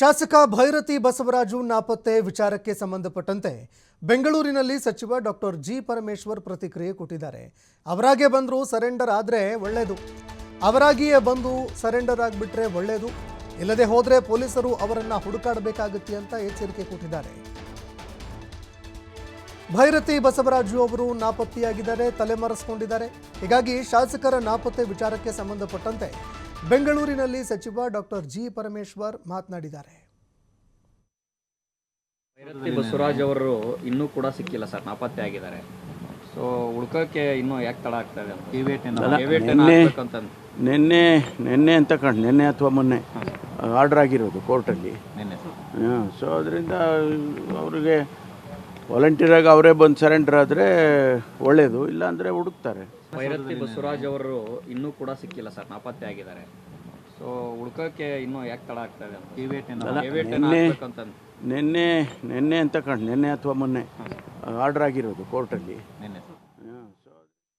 ಶಾಸಕ ಭೈರತಿ ಬಸವರಾಜು ನಾಪತ್ತೆ ವಿಚಾರಕ್ಕೆ ಸಂಬಂಧಪಟ್ಟಂತೆ ಬೆಂಗಳೂರಿನಲ್ಲಿ ಸಚಿವ ಡಾಕ್ಟರ್ ಜಿ ಪರಮೇಶ್ವರ್ ಪ್ರತಿಕ್ರಿಯೆ ಕೊಟ್ಟಿದ್ದಾರೆ. ಅವರಾಗೆ ಬಂದರೂ ಸರೆಂಡರ್ ಆದರೆ ಒಳ್ಳೆಯದು ಅವರಾಗಿಯೇ ಬಂದು ಸರೆಂಡರ್ ಆಗಿಬಿಟ್ರೆ ಒಳ್ಳೆಯದು ಇಲ್ಲದೆ ಹೋದರೆ ಪೊಲೀಸರು ಅವರನ್ನು ಹುಡುಕಾಡಬೇಕಾಗುತ್ತೆ ಅಂತ ಎಚ್ಚರಿಕೆ ಕೊಟ್ಟಿದ್ದಾರೆ. ಭೈರತಿ ಬಸವರಾಜು ಅವರು ನಾಪತ್ತೆಯಾಗಿದ್ದಾರೆ, ತಲೆಮರೆಸಿಕೊಂಡಿದ್ದಾರೆ. ಹೀಗಾಗಿ ಶಾಸಕರ ನಾಪತ್ತೆ ವಿಚಾರಕ್ಕೆ ಸಂಬಂಧಪಟ್ಟಂತೆ ಬೆಂಗಳೂರಿನಲ್ಲಿ ಸಚಿವ ಡಾಕ್ಟರ್ ಜಿ ಪರಮೇಶ್ವರ್ ಮಾತನಾಡಿದ್ದಾರೆ. ಭೈರತಿ ಬಸವರಾಜ್ ಅವರು ಇನ್ನೂ ಕೂಡ ಸಿಕ್ಕಿಲ್ಲ ಸರ್ ನಾಪತ್ತೆ ಆಗಿದ್ದಾರೆ. ಸೊ ಹುಡ್ಕೋಕೆ ಇನ್ನೂ ಯಾಕೆ ತಡ ಆಗ್ತಾ ಇದೆ ನಿನ್ನೆ ಅಂತ ನಿನ್ನೆ ನಿನ್ನೆ ಅಂತ ಕಂಡು ನಿನ್ನೆ ಅಥವಾ ಮೊನ್ನೆ ಆರ್ಡರ್ ಆಗಿರೋದು ಕೋರ್ಟಲ್ಲಿ. ಸೊ ಅದರಿಂದ ಅವರಿಗೆ ವಾಲಂಟಿಯರಾಗಿ ಅವರೇ ಬಂದು ಸರೆಂಡರ್ ಆದರೆ ಒಳ್ಳೆಯದು ಇಲ್ಲಾಂದರೆ ಹುಡುಕ್ತಾರೆ. ಭೈರತಿ ಬಸವರಾಜ್ ಅವರು ಇನ್ನೂ ಕೂಡ ಸಿಕ್ಕಿಲ್ಲ ಸರ್ ನಾಪತ್ತೆ ಆಗಿದ್ದಾರೆ. ಸೊ ಹುಡ್ಕೋಕ್ಕೆ ಇನ್ನೂ ಯಾಕೆ ತಡ ಆಗ್ತಾ ಇದೆ ಅಂತ. ನಿನ್ನೆ ನಿನ್ನೆ ನಿನ್ನೆ ಅಂತ ಕಂಡು ನಿನ್ನೆ ಅಥವಾ ಮೊನ್ನೆ ಆರ್ಡರ್ ಆಗಿರೋದು ಕೋರ್ಟಲ್ಲಿ ನಿನ್ನೆ